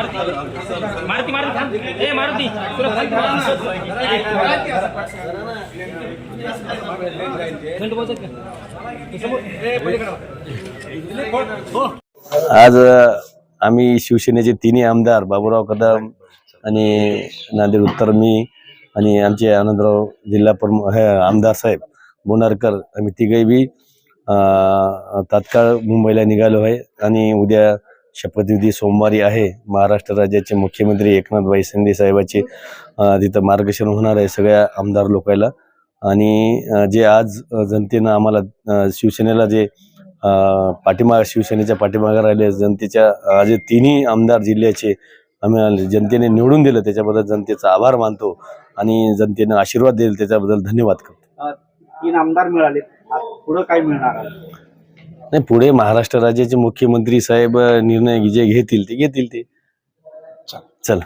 मारुती मारुती थांब ए मारुती तुला खाली मिनिट बोलतात का? आज अ, आम्ही शिवसेनेचे तिन्ही आमदार बाबूराव कदम आणि नांदेड उत्तर मी आणि आमचे आनंदराव जिल्हा प्रमुख हे आमदार साहेब बोनारकर आम्ही तिघही बी तात्काळ मुंबईला निघालो आहे. आणि उद्या शपथविधी सोमवारी आहे. महाराष्ट्र राज्याचे मुख्यमंत्री एकनाथ शिंदे साहेबाचे तिथं मार्गदर्शन होणार आहे सगळ्या आमदार लोकायला. आणि जे आज जनतेनं आम्हाला शिवसेनेला जे पाठीमाग शिवसेनेच्या पाठीमागं राहिले जनतेच्या जे तिन्ही आमदार जिल्ह्याचे आम्ही जनतेने निवडून दिलं त्याच्याबद्दल जनतेचा आभार मानतो आणि जनतेनं आशीर्वाद देईल त्याच्याबद्दल धन्यवाद करतो. तीन आमदार मिळाले पुढे काय मिळणार? आहे? नाही पुढे महाराष्ट्र राज्याचे मुख्यमंत्री साहेब निर्णय जे घेतील ते घेतील ते. चला.